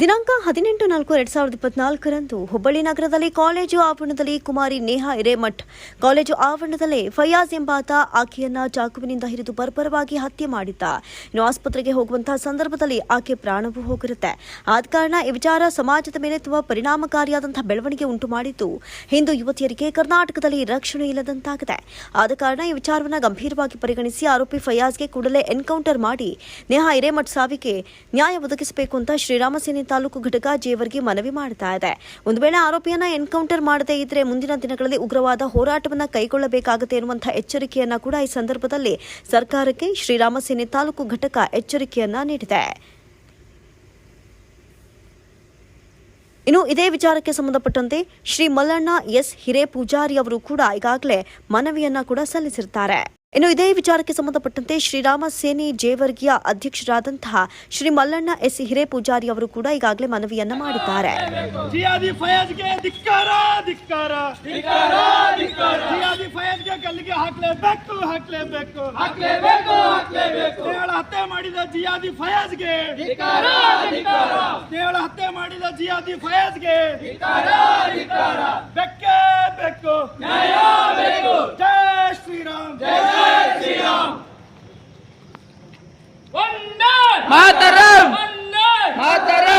ದಿನಾಂಕ ಹದಿನೆಂಟು ನಾಲ್ಕು ಎರಡ್ ಸಾವಿರದ ಇಪ್ಪತ್ನಾಲ್ಕರಂದು ಹುಬ್ಬಳ್ಳಿ ನಗರದಲ್ಲಿ ಕಾಲೇಜು ಆವರಣದಲ್ಲಿ ಕುಮಾರಿ ನೇಹಾ ಹಿರೇಮಠ್. ಕಾಲೇಜು ಆವರಣದಲ್ಲೇ ಫಯಾಜ್ ಎಂಬಾತ ಆಕೆಯನ್ನ ಚಾಕುವಿನಿಂದ ಹಿರಿದು ಬರ್ಬರವಾಗಿ ಹತ್ಯೆ ಮಾಡಿದ್ದ. ಇನ್ನು ಆಸ್ಪತ್ರೆಗೆ ಹೋಗುವಂತಹ ಸಂದರ್ಭದಲ್ಲಿ ಆಕೆ ಪ್ರಾಣವೂ ಹೋಗಿರುತ್ತೆ. ಆದ ಕಾರಣ ಈ ವಿಚಾರ ಸಮಾಜದ ಮೇಲೆ ತುಂಬಾ ಪರಿಣಾಮಕಾರಿಯಾದಂತಹ ಬೆಳವಣಿಗೆ ಉಂಟು ಮಾಡಿದ್ದು, ಹಿಂದೂ ಯುವತಿಯರಿಗೆ ಕರ್ನಾಟಕದಲ್ಲಿ ರಕ್ಷಣೆ ಇಲ್ಲದಂತಾಗಿದೆ. ಆದ ಕಾರಣ ಈ ವಿಚಾರವನ್ನು ಗಂಭೀರವಾಗಿ ಪರಿಗಣಿಸಿ ಆರೋಪಿ ಫಯಾಜ್ಗೆ ಕೂಡಲೇ ಎನ್ಕೌಂಟರ್ ಮಾಡಿ ನೇಹಾ ಹಿರೇಮಠ್ ಸಾವಿಗೆ ನ್ಯಾಯ ಒದಗಿಸಬೇಕು ಅಂತ ತಾಲೂಕು ಘಟಕ ಜೇವರ್ಗೆ ಮನವಿ ಮಾಡ್ತಾ ಇದೆ. ಒಂದು ವೇಳೆ ಆರೋಪಿಯನ್ನ ಎನ್ಕೌಂಟರ್ ಮಾಡದೇ ಇದ್ರೆ ಮುಂದಿನ ದಿನಗಳಲ್ಲಿ ಉಗ್ರವಾದ ಹೋರಾಟವನ್ನ ಕೈಗೊಳ್ಳಬೇಕಾಗುತ್ತೆ ಎನ್ನುವಂತಹ ಎಚ್ಚರಿಕೆಯನ್ನ ಕೂಡ ಈ ಸಂದರ್ಭದಲ್ಲಿ ಸರ್ಕಾರಕ್ಕೆ ಶ್ರೀರಾಮಸೇನೆ ತಾಲೂಕು ಘಟಕ ಎಚ್ಚರಿಕೆಯನ್ನ ನೀಡಿದೆ. ಇನ್ನು ಇದೇ ವಿಚಾರಕ್ಕೆ ಸಂಬಂಧಪಟ್ಟಂತೆ ಶ್ರೀ ಮಲ್ಲಣ್ಣ ಎಸ್ ಹಿರೇ ಪೂಜಾರಿ ಅವರು ಕೂಡ ಈಗಾಗಲೇ ಮನವಿಯನ್ನ ಕೂಡ ಸಲ್ಲಿಸಿರ್ತಾರೆ. ಇನ್ನು ಇದೇ ವಿಚಾರಕ್ಕೆ ಸಂಬಂಧಪಟ್ಟಂತೆ ಶ್ರೀರಾಮ ಸೇನೆ ಜೇವರ್ಗಿಯ ಅಧ್ಯಕ್ಷರಾದಂತಹ ಶ್ರೀ ಮಲ್ಲಣ್ಣ ಎಸ್ ಹಿರೇ ಪೂಜಾರಿ ಅವರು ಕೂಡ ಈಗಾಗಲೇ ಮನವಿಯನ್ನ ಮಾಡಿದ್ದಾರೆ. ಜಿಯಾದಿ ಫಯಾಜ್ಗೆ ಹತ್ಯೆ ಮಾಡಿದ ಜಿಯಾದಿ ಹತ್ಯೆ ಮಾಡಿದ ಜಿಯಾದಿ ಬೆಕ್ಕೆ ನ್ಯಾಯ ಬೇಕು. ಜೈ ಮಾತರಂ. ಮಾತರಂ.